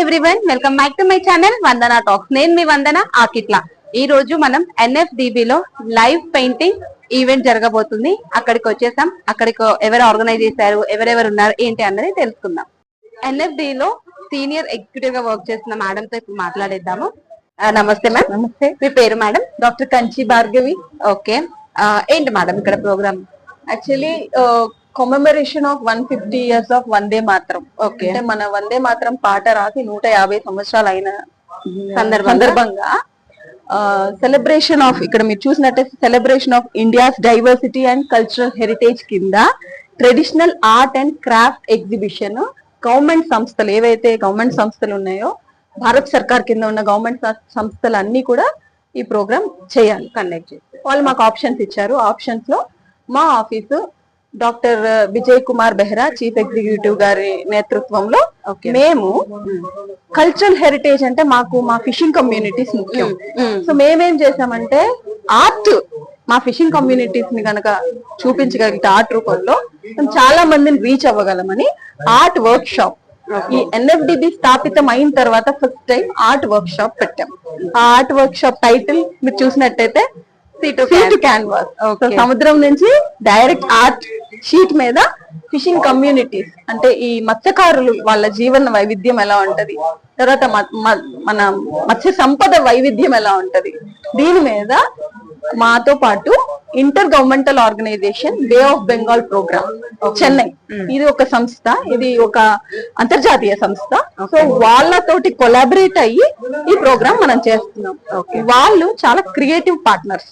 Everyone welcome back to my channel Vandana talks నేను మీ వందన ఆకిట్ల. ఈ రోజు మనం NFDB లో లైవ్ పెయింటింగ్ ఈవెంట్ జరగబోతుంది. అక్కడికి వచ్చేసాం. అక్కడికి ఎవరు ఆర్గనైజ్ చేశారు ఎవరెవరు ఉన్నారు ఏంటి అన్నది తెలుసుకుందాం. NFD లో సీనియర్ ఎగ్జిక్యూటివ్గా వర్క్ చేస్తున్న మేడం తో ఇప్పుడు మాట్లాడేద్దాము. నమస్తే మ్యామ్ నమస్తే. మీ పేరు madam doctor Kanchi Bhargavi. Okay. ఏంటి మేడం ఇక్కడ programme? Actually commemoration of one fifty years of Vande Mataram okay అంటే మన వందే మాత్రం పాట రాసి నూట యాభై సంవత్సరాలు అయిన సందర్భంగా? సెలబ్రేషన్ ఆఫ్ ఇక్కడ మీరు చూసినట్టయితే celebration of India's diversity and cultural heritage కింద traditional art and craft exhibition government సంస్థలు ఏవైతే గవర్నమెంట్ సంస్థలు ఉన్నాయో భారత్ సర్కార్ కింద ఉన్న గవర్నమెంట్ సంస్థలు అన్ని కూడా ఈ ప్రోగ్రామ్ చేయాలి కండక్ట్ చేస్తారు వాళ్ళు మాకు ఆప్షన్స్ ఇచ్చారు. ఆప్షన్స్లో మా office doctor Vijay Kumar Behera chief executive గారి నేతృత్వంలో. మేము కల్చరల్ హెరిటేజ్ అంటే మాకు మా ఫిషింగ్ కమ్యూనిటీస్ ముఖ్యం. సో మేమేం చేసామంటే ఆర్ట్ మా ఫిషింగ్ కమ్యూనిటీస్ని కనుక చూపించగలిగితే ఆర్ట్ రూపంలో మేము చాలా మందిని రీచ్ అవ్వగలమని ఆర్ట్ వర్క్ షాప్ ఈ ఎన్ఎఫ్డిబి స్థాపితం అయిన తర్వాత first time art workshop పెట్టాం ఆ ఆర్ట్ వర్క్ షాప్ టైటిల్ మీరు చూసినట్టయితే సీటు క్యాన్వాస్ Okay. సముద్రం నుంచి డైరెక్ట్ ఆర్ట్ షీట్ మీద ఫిషింగ్ కమ్యూనిటీస్ అంటే ఈ మత్స్యకారులు వాళ్ళ జీవన వైవిధ్యం ఎలా ఉంటది? తర్వాత మన మత్స్య సంపద వైవిధ్యం ఎలా ఉంటది? దీని మీద మాతో పాటు inter governmental organisation Bay of Bengal programme Chennai ఇది ఒక సంస్థ ఇది ఒక అంతర్జాతీయ సంస్థ. సో వాళ్ళతోటి కొలాబరేట్ అయ్యి ఈ ప్రోగ్రామ్ మనం చేస్తున్నాం. వాళ్ళు చాలా క్రియేటివ్ పార్ట్నర్స్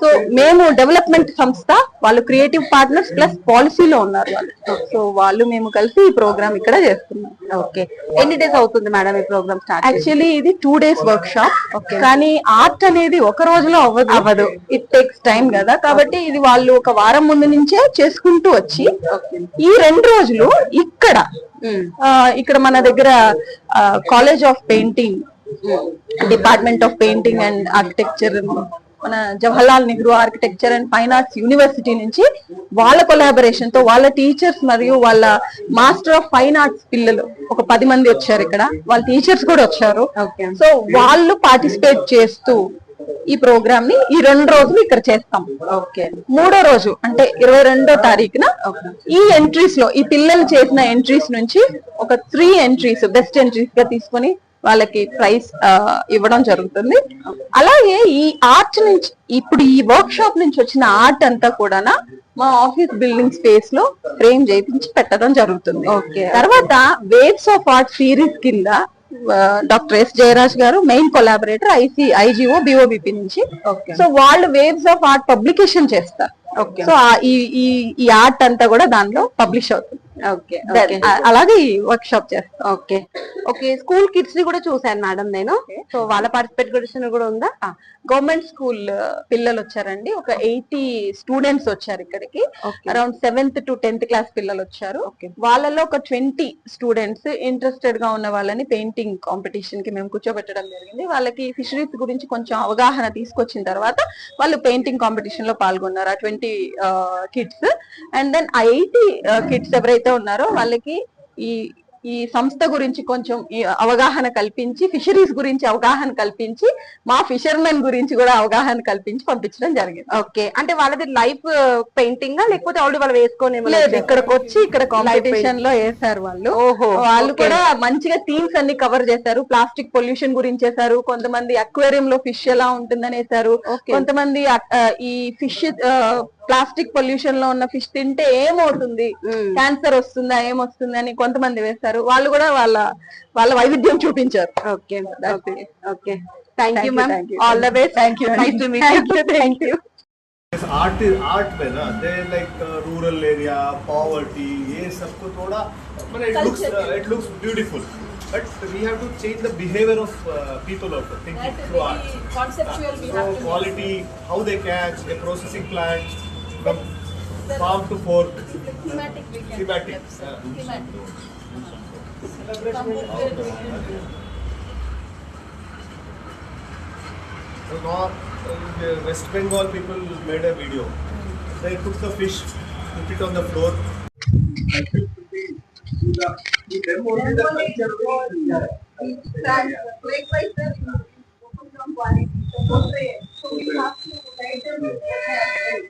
సో మేము డెవలప్మెంట్ సంస్థ వాళ్ళు క్రియేటివ్ పార్ట్నర్స్ ప్లస్ పాలసీలో ఉన్నారు వాళ్ళు. సో వాళ్ళు మేము కలిసి ఈ ప్రోగ్రామ్ ఇక్కడ చేస్తున్నాం. ఓకే ఎన్ని డేస్ అవుతుంది మేడం ఈ ప్రోగ్రామ్ స్టార్ట్ యాక్చువల్లీ ఇది టూ డేస్ వర్క్ షాప్ కానీ ఆర్ట్ అనేది ఒక రోజులో అవ్వదు. అవ్వదు. ఇట్ టేక్స్ టైం కదా. కాబట్టి ఇది వాళ్ళు ఒక వారం ముందు నుంచే చేసుకుంటూ వచ్చి ఈ రెండు రోజులు ఇక్కడ ఇక్కడ మన దగ్గర college of painting department of painting and architecture మన Jawaharlal Nehru architecture and fine arts university నుంచి వాళ్ళ కొలాబరేషన్తో వాళ్ళ టీచర్స్ మరియు వాళ్ళ మాస్టర్ ఆఫ్ ఫైన్ ఆర్ట్స్ పిల్లలు ఒక పది మంది వచ్చారు ఇక్కడ. వాళ్ళ టీచర్స్ కూడా వచ్చారు. సో వాళ్ళు పార్టిసిపేట్ చేస్తూ ఈ ప్రోగ్రామ్ని ఈ రెండు రోజులు ఇక్కడ చేస్తాం. ఓకే. మూడో రోజు అంటే ఇరవై రెండో తారీఖున ఈ ఎంట్రీస్లో ఈ పిల్లలు చేసిన ఎంట్రీస్ నుంచి ఒక త్రీ ఎంట్రీస్ బెస్ట్ ఎంట్రీస్గా తీసుకొని వాళ్ళకి ప్రైజ్ ఇవ్వడం జరుగుతుంది. అలాగే ఈ ఆర్ట్ నుంచి ఇప్పుడు ఈ వర్క్ షాప్ నుంచి వచ్చిన ఆర్ట్ అంతా కూడా మా ఆఫీస్ బిల్డింగ్ స్పేస్లో ఫ్రేమ్ చేయించి పెట్టడం జరుగుతుంది. తర్వాత వేవ్స్ ఆఫ్ ఆర్ట్ సిరీస్ కింద డాక్టర్ ఎస్ జయరాజ్ గారు main collaborator IC IGO BOBP నుంచి. సో వాళ్ళు వేవ్స్ ఆఫ్ ఆర్ట్ పబ్లికేషన్ చేస్తారు. సో ఈ ఈ ఆర్ట్ అంతా కూడా దానిలో పబ్లిష్ అవుతుంది. అలాగే వర్క్ షాప్ చేస్తాం. ఓకే ఓకే స్కూల్ కిడ్స్ని కూడా చూసాను మేడం నేను. సో వాళ్ళ పార్టిసిపేట్ కూడా ఉందా? గవర్నమెంట్ స్కూల్ పిల్లలు వచ్చారండి. ఒక ఎయిటీ స్టూడెంట్స్ వచ్చారు ఇక్కడికి. Around seventh to tenth class పిల్లలు వచ్చారు. వాళ్ళలో ఒక ట్వంటీ స్టూడెంట్స్ ఇంట్రెస్టెడ్గా ఉన్న వాళ్ళని పెయింటింగ్ కాంపిటీషన్కి మేము కూర్చోబెట్టడం జరిగింది. వాళ్ళకి ఫిషరీస్ గురించి కొంచెం అవగాహన తీసుకొచ్చిన తర్వాత వాళ్ళు పెయింటింగ్ కాంపిటీషన్లో పాల్గొన్నారు. ఆ ట్వంటీ కిడ్స్ అండ్ దెన్ ఆ ఎయిటీ కిడ్స్ ఎవరైతే ఉన్నారో వాళ్ళకి ఈ ఈ సంస్థ గురించి కొంచెం అవగాహన కల్పించి ఫిషరీస్ గురించి అవగాహన కల్పించి మా ఫిషర్మెన్ గురించి కూడా అవగాహన కల్పించి పంపించడం జరిగింది. ఓకే. అంటే వాళ్ళది లైఫ్ పెయింటింగ్ లేకపోతే ఆల్రెడీ వాళ్ళు వేసుకొని లేదు? ఇక్కడికి వచ్చి ఇక్కడ కాంపిటీషన్లో వేశారు వాళ్ళు. ఓహో, వాళ్ళు. కూడా మంచిగా థీమ్స్ అన్ని కవర్ చేశారు. ప్లాస్టిక్ పొల్యూషన్ గురించి వేశారు కొంతమంది అక్వేరియం లో ఫిష్ ఎలా ఉంటుందని వేశారు Okay. కొంతమంది ఈ ఫిష్ ప్లాస్టిక్ పొల్యూషన్ లో ఉన్న ఫిష్ తింటే ఏమవుతుంది Mm. క్యాన్సర్ వస్తుందా ఏమొస్తుంది అని కొంతమంది వేశారు వాళ్ళు కూడా వాళ్ళ వాళ్ళ వైవిధ్యం చూపించారు okay That's okay it. Okay thank Thank you you, ma'am thank you. All the best Thank you, nice to meet Thank you, thank you. इस आर्ट आर्ट में ना they like rural area poverty ये सबको थोड़ा मतलब it looks it looks beautiful but we have to change the behaviour of people also thinking through art conceptual we so have to quality how they catch the processing plant from farm to fork thematic we Thematic, yes, celebration the- So now, uh, the West Bengal people made a video. They took the fish, put it on the floor, Them only the culture. Likewise, sir, you focus on quality. So, we have to write them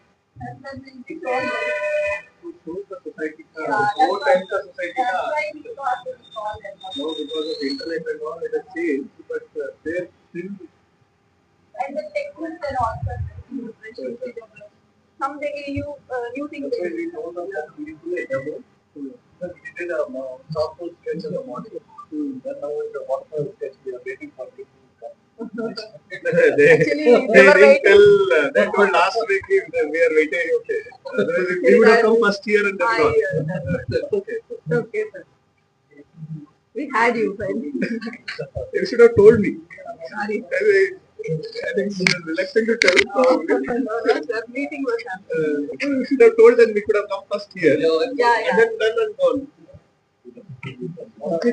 software skills in the model. They, Actually, they they were didn't waiting. tell, uh, they told last week if we are waiting, okay. Otherwise, we would have come first year and then gone. yeah. That's okay. Okay, sir. We had you, friend. You should have told me. Sorry. I, I think you were reluctant to tell probably. No, no, sir. Meeting was happening. Uh, you should have told and we could have come first year. Yeah, yeah. And then done and gone. Sir,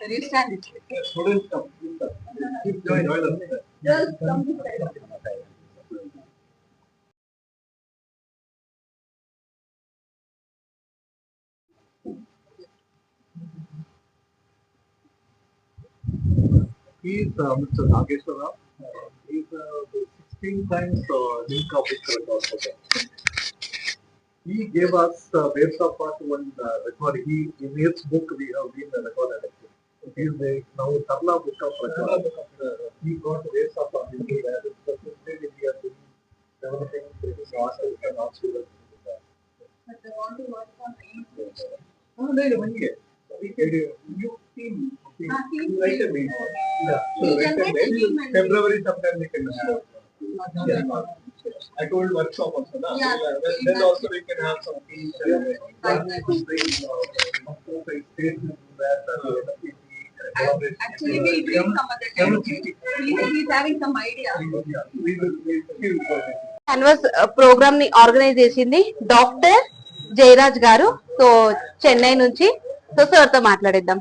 Restand it. Shouldn't come. Keep going. Just come this side. He's uh, Mr. Nageshwara. Uh, he's uh, 16 times uh, link of Victor Goswami. He gave us uh, Waves of Art one uh, record. He, in his book, we have been uh, recorded. actually. He is the now Tarla book of record. Uh, he got Waves of Art into that. It's the fifth day we are doing developing British artists and art. But they want to work on things. Oh, no, no, yeah. We can, you team. team. Ah, team. Write a mail. Yeah. So write a mail. a team and- February sometime we can have. Yeah. I told workshop also, na? Yeah, Then- team Then and- also we can have some uh, uh, states to do that, uh, FPP, collaboration. Actually, we'll bring some other time. He's, having some idea. Yeah, we will, we will, we will. Canvas ప్రోగ్రామ్ని organise చేసింది doctor Jayaraj గారు so Chennai నుంచి so సార్తో మాట్లాడిద్దాం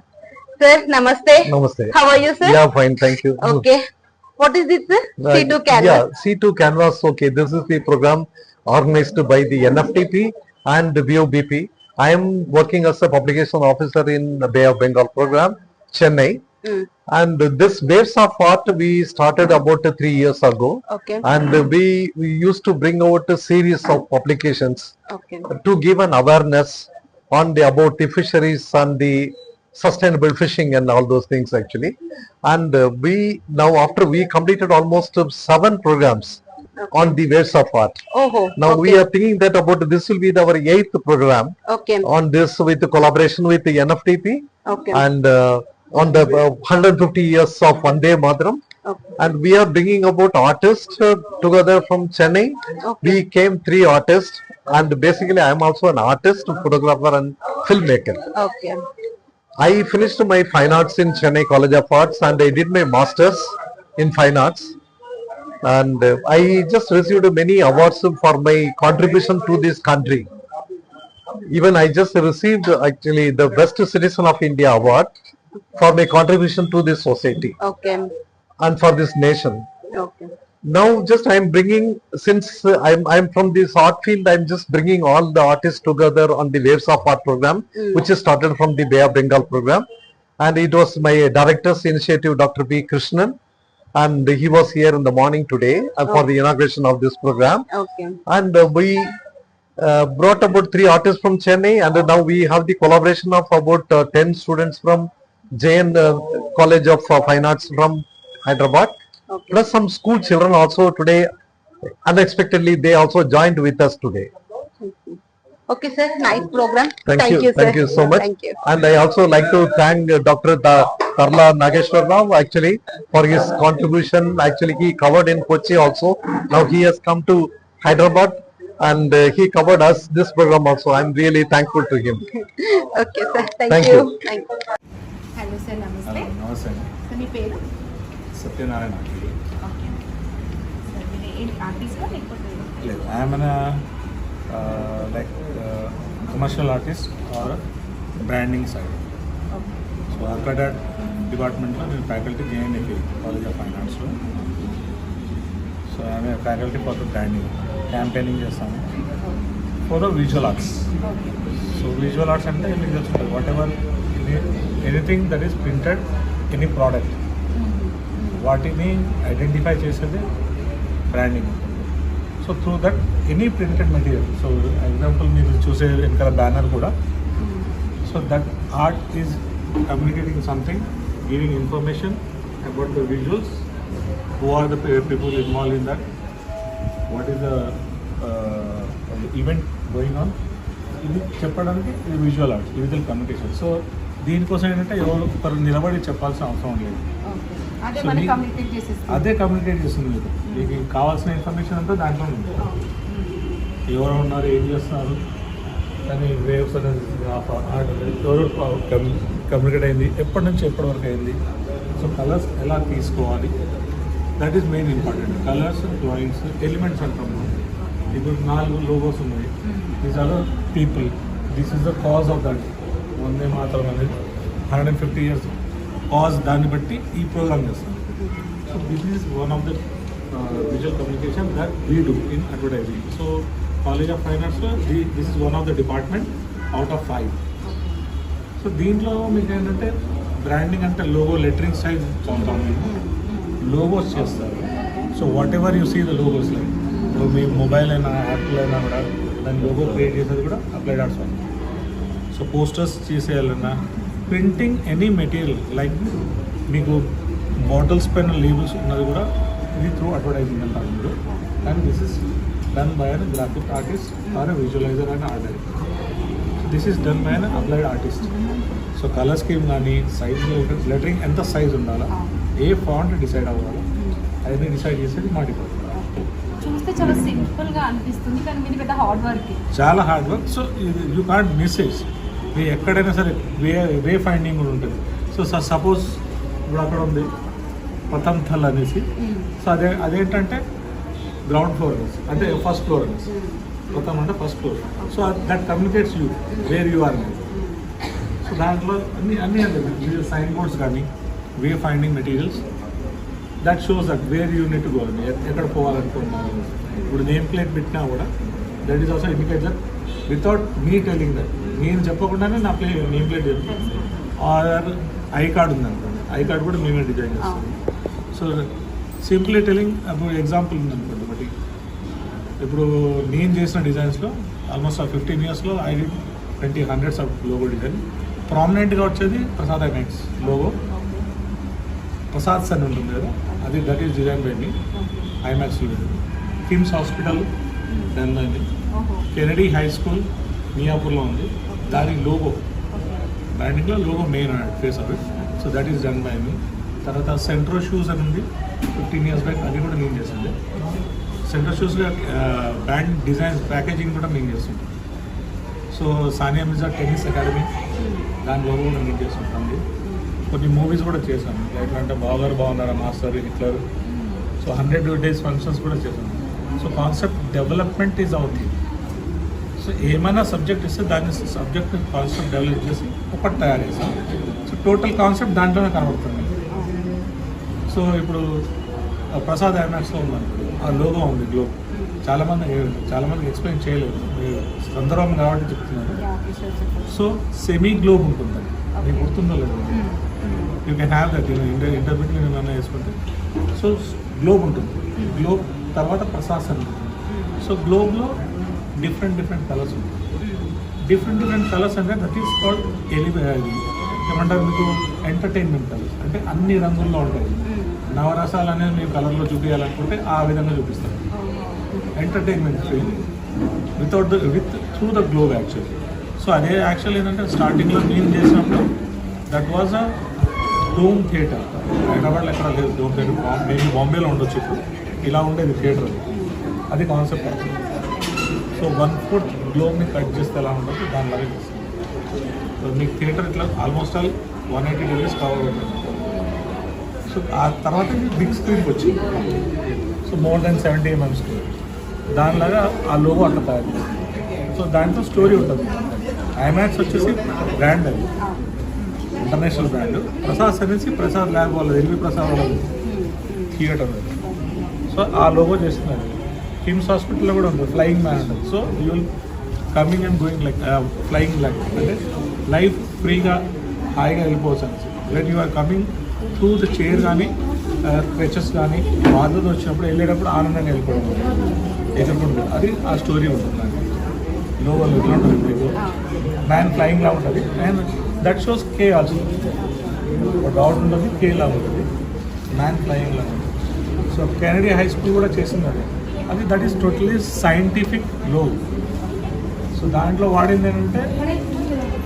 sir నమస్తే Namaste. How are you sir Yeah, fine, thank you. Okay What is this? C2 Canvas. Yeah, C2 Canvas. Okay, this is the program organized by the NFTP and the BOBP. I am working as a publication officer in the Bay of Bengal program, Chennai. Mm. And this Waves of Art we started about three years ago. Okay. And we, we used to bring out a series of publications okay. to give an awareness on the about the fisheries and the sustainable fishing and all those things actually. And uh, we now after we completed almost uh, seven programs on the ways of art. Oh, now okay. we are thinking that about this will be our eighth program okay. on this with the collaboration with the NFTP okay. and uh, on the uh, 150 years of Vande Madram. Okay. And we are bringing about artists uh, together from Chennai. Okay. We came three artists and basically I am also an artist, photographer and filmmaker. Okay. I finished my fine arts in Chennai College of Arts and I did my masters in fine arts. And uh, I just received many awards for my contribution to this country. Even I just received actually the Best Citizen of India award for my contribution to this society. Okay. And for this nation. Okay. Now just I'm bringing, since uh, I'm, I'm from this art field, I'm just bringing all the artists together on the Waves of Art program, which is started from the Bay of Bengal program. And it was my director's initiative, Dr. P. Krishnan. And he was here in the morning today uh, for the inauguration of this program. Okay And uh, we uh, brought about three artists from Chennai and now we have the collaboration of about uh, 10 students from Jain uh, College of uh, Fine Arts from Hyderabad. Okay. Plus some school children also today, unexpectedly they also joined with us today. Okay sir nice programme Thank thank you, you thank you so much. Thank you And I also like to thank uh, Dr. Ta- Tarla Nageshwar Rao actually for his contribution. Actually he covered in Kochi also. Now he has come to Hyderabad and uh, he covered us this program also. I'm really thankful to him. Okay sir thank Thank you you. Thank you hello sir నమస్తే hello నమస్తే అండి sir మీ పేరు Satyanarayana లేదు I'm an like commercial artist or branding side so అక్కడ డిపార్ట్మెంట్లో నేను faculty జేఎన్ఎఫి college of fine ఆర్ట్స్లో సో ఆమె ఫ్యాకల్టీ ఫర్ బ్రాండింగ్ క్యాంపెయినింగ్ చేస్తాను. For visual arts so visual arts అంటే మీకు తెలుస్తుంది whatever anything that is printed any product వాటిని ఐడెంటిఫై చేసేది branding so through that any printed material so example మీరు చూసే వెనకాల బ్యానర్ కూడా. So that art is communicating something giving information about the visuals who are the people involve in that what is the event going on ఇది చెప్పడానికి ఇది visual arts visual communication so దీనికోసం ఏంటంటే ఎవరు ఒకరు నిలబడి చెప్పాల్సిన అవసరం లేదు. అదే కమ్యూనికేట్ చేస్తుంది మీకు. మీకు కావాల్సిన ఇన్ఫర్మేషన్ అంతా దాంట్లో ఉంది. ఎవరు ఉన్నారు ఏం చేస్తున్నారు? కానీ వేవ్స్ అనేది ఎవరు కమ్యూనికేట్ అయింది. ఎప్పటి నుంచి ఎప్పటి వరకు అయింది? సో కలర్స్ ఎలా తీసుకోవాలి? That is main important colours drawings elements అంటాం. ఇప్పుడు నాలుగు లోగోస్ ఉన్నాయి. These are people this is the cause of that Vande Mataram అనేది hundred and fifty years cause దాన్ని బట్టి ఈ ప్రోగ్రామ్ చేస్తాం. So this is one of the visual communication that we do in advertising so college of fine ఆర్ట్స్లో this is one of the department out of five so దీంట్లో మీకు ఏంటంటే branding అంటే logo lettering size చదువుతాం మేము logos చేస్తారు. So whatever you see the logos like ఇప్పుడు మీ mobile అయినా యాప్లో అయినా కూడా దాని లోగో క్రియేట్ చేసేది కూడా అప్లైడ్ ఆర్ట్స్ సో పోస్టర్స్ చేసేయాలన్నా ప్రింటింగ్ ఎనీ మెటీరియల్ లైక్ మీకు బాటిల్స్ పైన లేబుల్స్ ఉన్నది కూడా ఇది త్రూ అడ్వర్టైజింగ్ అంటారు మీరు. And this is done by an graphic artist or visualiser and art this is done by an applied artist so colour scheme కానీ size lettering ఎంత size ఉండాలా ఏ ఫాంట్ డిసైడ్ అవ్వాలా అవన్నీ డిసైడ్ చేసేది మా డిపార్ట్మెంట్ చూస్తే చాలా సింపుల్గా అనిపిస్తుంది కానీ పెద్ద హార్డ్ వర్క్ చాలా hard work so you can't misses మీరు ఎక్కడైనా సరే వే వే ఫైండింగ్ కూడా ఉంటుంది. సో సపోజ్ ఇప్పుడు అక్కడ ఉంది పతంథల్ అనేసి. సో అదే అదేంటంటే గ్రౌండ్ ఫ్లోర్ అనేసి. అంటే ఫస్ట్ ఫ్లోర్ అనేసి. పతం అంటే first floor so that communicates you where you are అనేది. సో దాంట్లో అన్ని అన్ని అంటే సైన్ బోర్డ్స్ కానీ way finding materials that shows that where you need go ఎక్కడ పోవాలనుకుంటున్నారు ఇప్పుడు నేమ్ ప్లేట్ పెట్టినా కూడా that is also indicate that without me telling that నేను చెప్పకుండానే నా play name plate or I card ఉందనుకోండి. ఐ కార్డ్ కూడా మేమే డిజైన్ చేస్తాం సో సింప్లీ టెలింగ్ ఇప్పుడు ఎగ్జాంపుల్ ఉందనుకోండి ఒకటి. ఇప్పుడు నేను చేసిన డిజైన్స్లో ఆల్మోస్ట్ ఆ ఫిఫ్టీన్ ఇయర్స్లో I did twenty hundreds of logo design ప్రామినెంట్గా వచ్చేది Prasad IMAX logo Prasad sun ఉంటుంది కదా. అది that is design by me IMAX KIMS hospital done అండి. కెనడీ హై స్కూల్ మియాపూర్లో ఉంది. దాని logo. బ్రాండింగ్లో logo main face it. So that is done by me తర్వాత Centro shoes అని ఉంది. ఫిఫ్టీన్ ఇయర్స్ బ్యాక్ అది కూడా నేను చేసింది. సెంట్రో షూస్గా బ్రాండ్ డిజైన్స్ ప్యాకేజింగ్ కూడా నేను చేస్తుంటాను so Sania Mirza tennis academy. దాని లోగో కూడా నేను చేస్తుంటాను కొన్ని మూవీస్ కూడా చేశాను. లైక్ అంటే Bavagaru Bagunnara? Master Hitler. So hundred days functions కూడా చేశాను. So concept development is out so ఏమైనా సబ్జెక్ట్ ఇస్తే దాన్ని సబ్జెక్ట్ కాన్సెప్ట్ డెవలప్ చేసి ఒకటి తయారు చేస్తాం. సో టోటల్ కాన్సెప్ట్ దాంట్లోనే కనబడుతుంది. సో ఇప్పుడు ప్రసాద్ ఐమాక్స్లో ఉందనుకో ఆ లోగో ఉంది గ్లోబ్ చాలామంది చాలామంది ఎక్స్ప్లెయిన్ చేయలేదు. మీరు సందర్భం కాబట్టి చెప్తున్నారు. సో సెమీ గ్లోబ్ ఉంటుంది. మీకు గుర్తుందో లేదు? You can have that inter intermediate నేను వేసుకుంటే. సో గ్లోబ్ ఉంటుంది. గ్లోబ్ తర్వాత ప్రశాసన్. సో గ్లోబ్లో డిఫరెంట్ డిఫరెంట్ కలర్స్ ఉంటాయి. డిఫరెంట్ డిఫరెంట్ కలర్స్ అంటే దట్ ఈస్ కాల్డ్ ఎలివే ఏమంటారు మీకు? ఎంటర్టైన్మెంట్ కలర్స్ అంటే అన్ని రంగుల్లో ఉంటాయి. నవరసాలు అనేది మీరు కలర్లో చూపించాలనుకుంటే ఆ విధంగా చూపిస్తారు. Entertainment feel without the with through the globe actually so అదే యాక్చువల్ ఏంటంటే స్టార్టింగ్లో క్లీన్ చేసినప్పుడు that was a dome theatre హైదరాబాద్లో ఎక్కడ లేదు డోమ్ థియేటర్ బాంబే బాంబేలో ఉండొచ్చు ఇప్పుడు. ఇలా ఉండేది థియేటర్ అది కాన్సెప్ట్ సో వన్ ఫుట్ గ్లోబ్ని కట్ చేస్తే ఎలా ఉంటుంది దానిలాగే చేస్తుంది సో మీకు థియేటర్ ఇట్లా almost all one eighty degrees cover అవుతుంది. సో ఆ తర్వాత బిగ్ స్క్రీన్కి వచ్చింది so more than seventy MM screen దానిలాగా ఆ లోగో అట్లా తయారు సో దాంట్లో స్టోరీ ఉంటుంది. ఐమాక్స్ వచ్చేసి బ్రాండ్ అది. ఇంటర్నేషనల్ బ్రాండ్ ప్రసాద్ అనేసి ప్రసాద్ ల్యాబ్ వాళ్ళది ఎల్వి ప్రసాద్ వాళ్ళది. థియేటర్ అది. సో ఆ లోగో చేస్తున్నారు. కిమ్స్ హాస్పిటల్లో కూడా ఉంది ఫ్లయింగ్ మ్యాన్ ఉంటుంది so you will coming and going like flying like అంటే లైఫ్ ఫ్రీగా హాయిగా వెళ్ళిపోవచ్చు అనేసి when you are coming to the chair కానీ క్రెచెస్ కానీ బాధ్యత వచ్చినప్పుడు వెళ్ళేటప్పుడు ఆనందంగా వెళ్ళిపోవడం. ఎదుర్కొంటుంది అది ఆ స్టోరీ ఉంటుంది లోవల్ ఎట్లా ఉంటుంది మీకు? మ్యాన్ ఫ్లయింగ్లా ఉంటుంది. అండ్ దట్ షోస్ కే ఆల్సో ఒక డౌట్ ఉంటుంది కేలా ఉంటుంది. మ్యాన్ ఫ్లయింగ్లా ఉంటుంది. సో కెనడీ హై స్కూల్ కూడా చేసింది అది అది దట్ ఈస్ టోటలీ సైంటిఫిక్లో సో దాంట్లో వాడింది ఏంటంటే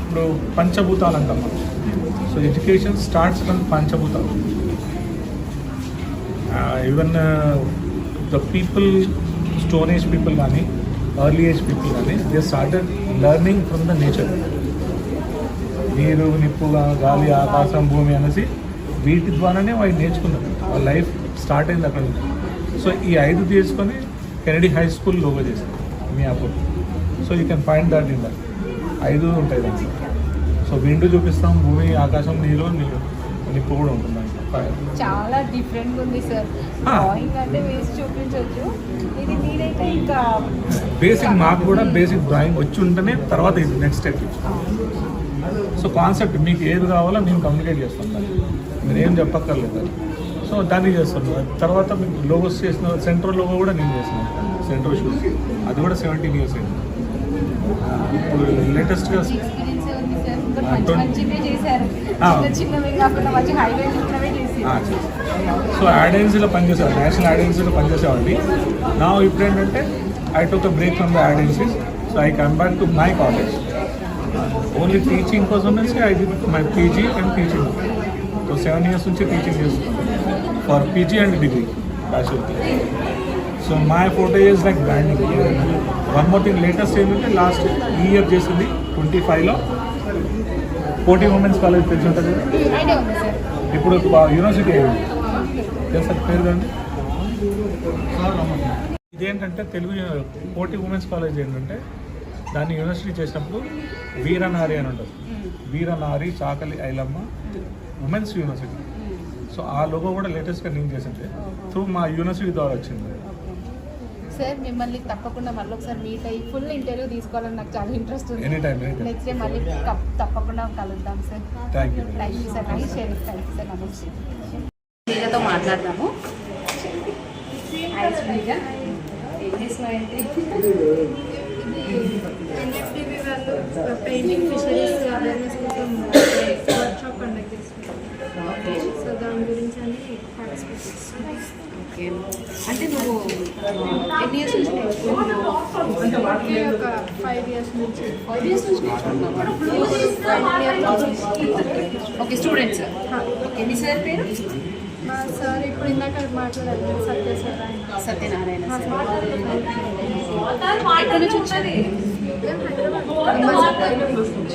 ఇప్పుడు పంచభూతాలు అంటాం సో ఎడ్యుకేషన్ స్టార్ట్స్ ఫ్రమ్ పంచభూతాలు. Even the people stone age people కానీ ఎర్లీ ఏజ్ పీపుల్ కానీ they started learning from the nature నీరు నిప్పుగా గాలి ఆకాశం భూమి అనేసి వీటి ద్వారానే వాళ్ళు నేర్చుకున్నారు. వాళ్ళ లైఫ్ స్టార్ట్ అయింది అక్కడ. సో ఈ ఐదు తీసుకొని కెనడీ హై స్కూల్ లోగో చేశారు మీ అప్పుడు so you can find that in that ఐదు ఉంటాయి దాంట్లో. సో విండు చూపిస్తాం భూమి ఆకాశం నీరు నీరు నిప్పు కూడా ఉంటుంది. చాలా డిఫరెంట్ ఉంది సార్. డ్రాయింగ్ అంటే వేసి చూపించవచ్చు ఇది మీరైతే ఇంకా బేసిక్ మాకు కూడా బేసిక్ డ్రాయింగ్ వచ్చి ఉంటేనే తర్వాత ఇది నెక్స్ట్ స్టెప్ సో కాన్సెప్ట్ మీకు ఏది కావాలో మేము కమ్యూనికేట్ చేస్తాం మీరు ఏం చెప్పక్కర్లేదు సో దాన్ని చేస్తాను తర్వాత మీకు లోగోస్ చేసిన సెంట్రల్ లోగో కూడా నేను చేసిన సెంట్రల్ షూస్ అది కూడా సెవెంటీన్ ఇయర్స్ అయింది. ఇప్పుడు లేటెస్ట్గా సో యాడ్ ఏజెన్సీలో పనిచేసేవాడు నేషనల్ యాడ్ ఏజెన్సీలో పనిచేసేవాడిని నా ఇప్పుడు ఏంటంటే I took break from the ad agencies so I come back to my college only teaching కోసం నుంచి I my PG and teaching so seven years నుంచి టీచింగ్ చేస్తున్నాను for PG and degree bachelor so my photo years like branding one more thing latest ఏంటంటే last ఈ year చేసింది twenty ఫైవ్లో కోటి women's college తెలిసి ఉంటుంది కదా? ఇప్పుడు యూనివర్సిటీ అయింది సార్ పేరు కండి ఇదేంటంటే తెలుగు కోటి ఉమెన్స్ కాలేజ్ ఏంటంటే దాన్ని యూనివర్సిటీ చేసినప్పుడు వీరనారి అని ఉంటుంది. Veeranari Chakali Ilamma womens university so ఆ లోగో కూడా లేటెస్ట్గా నేను చేసింది. త్రూ మా యూనివర్సిటీ ద్వారా వచ్చింది. సార్ మిమ్మల్ని తప్పకుండా మళ్ళీ ఒకసారి మీట్ అయ్యి ఫుల్ ఇంటర్వ్యూ తీసుకోవాలని నాకు చాలా ఇంట్రెస్ట్ ఉంది. ఎనీ టైం నెక్స్ట్ డే మళ్ళీ తప్- తప్పకుండా కలుద్దాం sir. Thank you thank you sir nice sharing thank you sir నమస్తే శ్రీజతో మాట్లాడదాము. ఏం వాళ్ళు పెయింటింగ్ ఫిషరీస్ అవేర్నెస్ దాని గురించి అని పార్టిసిపేట్ చేస్తున్నాను ఓకే అంటే నువ్వు ఎన్ని ఇయర్స్ నుంచి నేర్చుకుంటున్నావు? ఓకే ఒక ఫైవ్ ఇయర్స్ నుంచి. ఫైవ్ ఇయర్స్ నుంచి నేర్చుకుంటున్నావు? ఓకే స్టూడెంట్స్ ఓకే మీ సార్ పేరు? మా సార్ ఇప్పుడు ఇందాక మాట్లాడారు సత్య సార్ ఆయన. సత్యనారాయణ మా సార్. సార్ ఎక్కడి నుంచి వచ్చారు?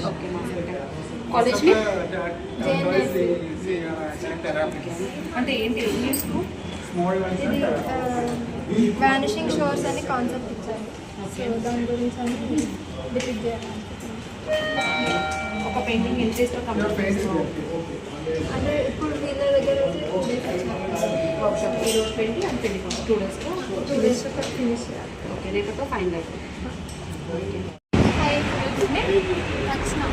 ఓకే కాలేజ్ని? అంటే ఏంటి ఇది వానిషింగ్ షోర్స్ అని కాన్సెప్ట్ ఇచ్చారు. సో దాని గురించి అని డిపిక్ చేయాలి ఒక పెయింటింగ్ ఎంత చేస్తావు? కంప్లీట్ అంటే ఇప్పుడు వీళ్ళ దగ్గర వర్క్షాప్ ఈ రోజు పెయింటింగ్ అండ్ పెయింటింగ్. టూ డేస్లో టూ డేస్ ఫినిష్ చేయాలి. ఓకే రేపటితో ఫైనల్ అయిపోతుంది Hi, Rachna.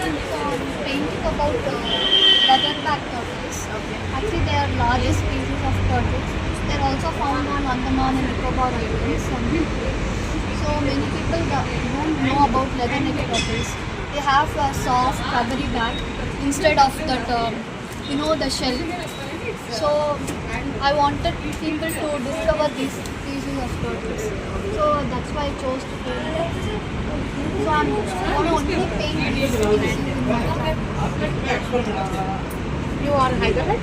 Painting about uh, leatherback turtles. Okay. Actually, they are largest species of turtles. They are also found on Andaman and Nicobar Islands. So many people do- don't know about leather-necked turtles. They have a soft, rubbery back instead of that, um, you know, the shell. So I wanted people to discover these species of turtles. So that's why I chose to paint. You are Hyderabad?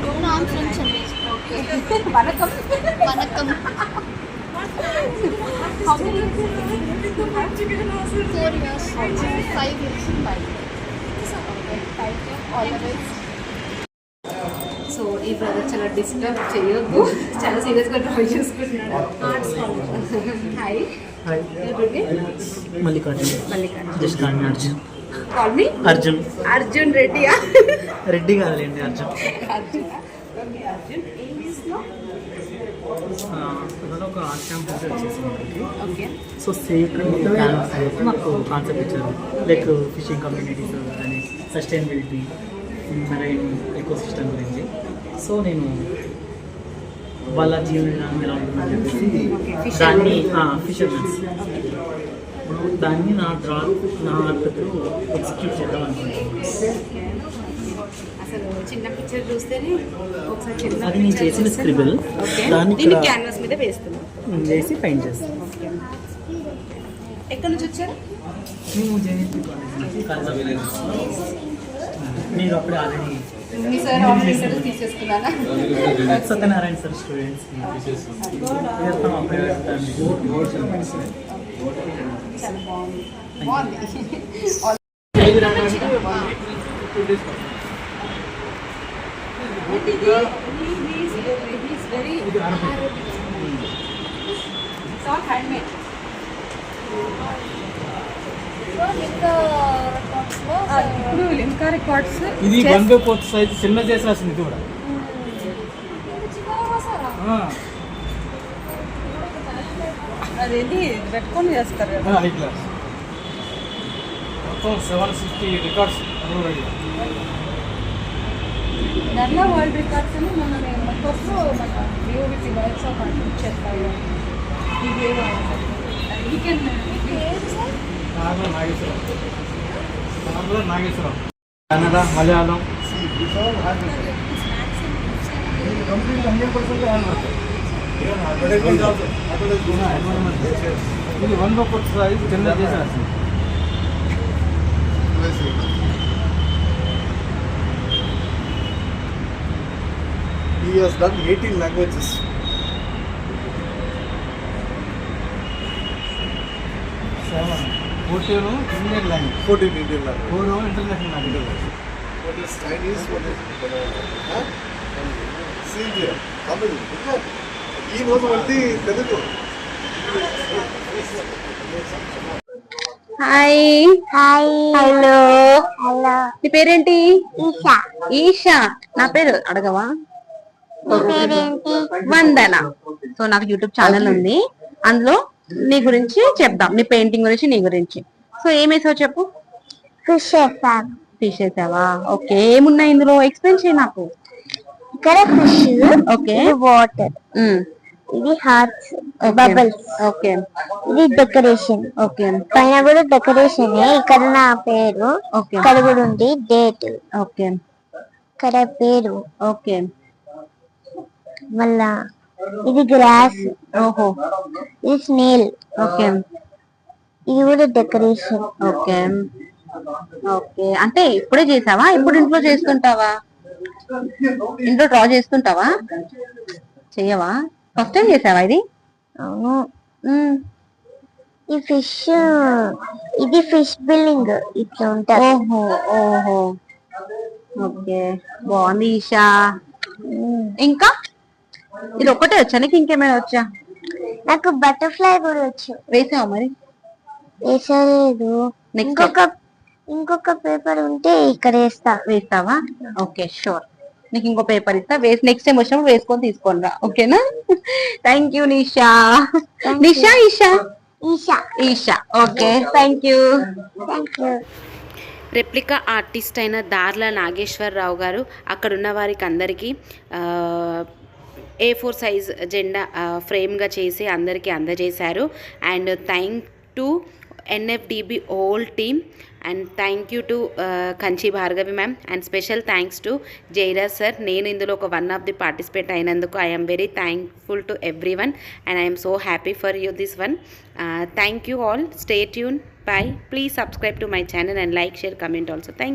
No, I'm from Chennai. Vanakkam. Vanakkam. How many years? Four years. Five years. Five years. Five years. All the way. So ఈ brother చాలా disturb చేయొద్దు. చాలా సీరియస్గా draw చేసుకుంటున్నాడు. Arts hi Mallikarjun Mallikarjun కానీ Arjun call me Arjun Arjun రెడ్డియా రెడ్డి కాదులేండి అర్జున్ అర్జున్ అందులో ఒక ఆర్ట్ క్యాంప్ మనకి. సో సేఫ్ మాకు కాన్సెప్ట్ ఇచ్చారు. లైక్ ఫిషింగ్ కమ్యూనిటీస్ అని సస్టైనబిలిటీ మెరైన్ ఎకో సిస్టమ్ గురించి. సో నేను వాళ్ళ జీవన విధానం ఎలా ఉంటుందని చెప్పేసి దాన్ని ఫిషర్మెన్స్ ఇప్పుడు దాన్ని నా డ్రా నా ఆర్ట్తో ఎగ్జిక్యూట్ చేద్దాం అనుకుంటున్నాను. అసలు చిన్న పిక్చర్ చూస్తేనే ఒకసారి చిన్న అది నేను చేసిన స్క్రిబుల్ దాన్ని క్యాన్వాస్ మీద వేస్తున్నాం. వేసి పెయింట్ చేస్తాను ఎక్కడి నుంచి వచ్చారు? మేము జేఎన్పీ కాలేజ్ నుంచి మీరు అప్పుడే ఆల్రెడీ మీ సార్ ఆల్రెడీ ఇంటర్వ్యూ తీసేసుకున్నారా? సత్యనారాయణ సార్ స్టూడెంట్స్ అప్పుడే వెళ్తాను ఇప్పుడు లింకా రికార్డ్స్ ఇది వన్ బై ఫోర్త్ సైజ్ చిన్న చేసి రాసింది ఇది కూడా. అదేంటి? పెట్టుకొని చేస్తారు కదా. హై క్లాస్ మొత్తం సెవెన్ సిక్స్టీ రికార్డ్స్ రెడీ నర్లా వరల్డ్ రికార్డ్స్ అని మొన్న నేను మన కోసం మన వ్యూ విత్ వర్క్స్ ఆఫ్ చేస్తాను. ఇది వీకెండ్ నాగేశ్వరం నాగేశ్వరం కన్నడ మలయాళం. ఇది ఫోర్త్ సైజ్ చిన్న చేసి రాసింది He has done 18 languages. Seven hi hi hello hello నీ పేరేంటి? ఈషా ఈషా నా పేరు అడగవా? వందన. సో నాకు యూట్యూబ్ ఛానల్ ఉంది. అందులో నీ గురించి చెప్దాం. నీ పెయింటింగ్ గురించి నీ గురించి. సో ఏమేసావు చెప్పు? ఫిష్ చేస్తాను ఫిష్ వేసావా ఓకే. ఏమున్నాయి ఇందులో? ఎక్స్ప్లెయిన్ చేయి నాకు. ఇక్కడ ఫిష్ ఓకే. వాటర్. ఇది హార్ట్స్. బబుల్స్. ఓకే. ఇది డెకరేషన్. ఓకే. పైన కూడా డెకరేషన్ ఇక్కడ నా పేరు ఓకే. ఇక్కడ కూడా ఉంది డేట్. ఓకే. ఇక్కడ పేరు. ఓకే. మళ్ళా ఇది గ్రాస్. ఓహో. ఇది స్నేల్ ఓకే. ఇది కూడా డెకరేషన్. ఓకే. ఓకే. అంటే ఇప్పుడే చేసావా? ఇప్పుడు ఇంట్లో చేస్తుంటావా ఇంట్లో డ్రా చేస్తుంటావా చెయ్యవా? ఫస్ట్ టైం చేసావా ఇది? అవును. ఈ ఫిష్ ఇది ఫిష్ బిల్లింగ్ ఇట్లా ఉంటుంది ఓహో ఓహో. ఓకే. బాగుంది ఈషా. ఇంకా? ఇది ఒక్కటే వచ్చా? నీకు ఇంకేమైనా వచ్చా? నాకు బటర్ఫ్లై కూడా వచ్చు. వేసావా మరి? వేసలేదు. ఇంకొక ఇంకొక పేపర్ ఉంటే ఇక్కడ వేస్తా. వేస్తావా? Okay sure. నీకు ఇంకో పేపర్ ఇస్తా. వేసి నెక్స్ట్ టైం వచ్చినప్పుడు వేసుకొని తీసుకొని రా. ఓకేనా? Thank you Nisha. Nisha Isha? Isha. Isha. Okay thank you. Thank you replica artist అయిన దార్ల నాగేశ్వరరావు గారు అక్కడున్న వారికి అందరికీ ఏ ఫోర్ సైజ్ జెండా ఫ్రేమ్గా చేసి అందరికీ అందజేశారు. And thank to NFDB whole team and thank you to Kanchi Bhargavi ma'am and special thanks to Jairaj sir నేను ఇందులో ఒక వన్ ఆఫ్ ది పార్టిసిపేట్ అయినందుకు I'm very thankful to everyone and I'm so happy for you this one thank you all stay tune bye please subscribe to my channel and like share comment also thank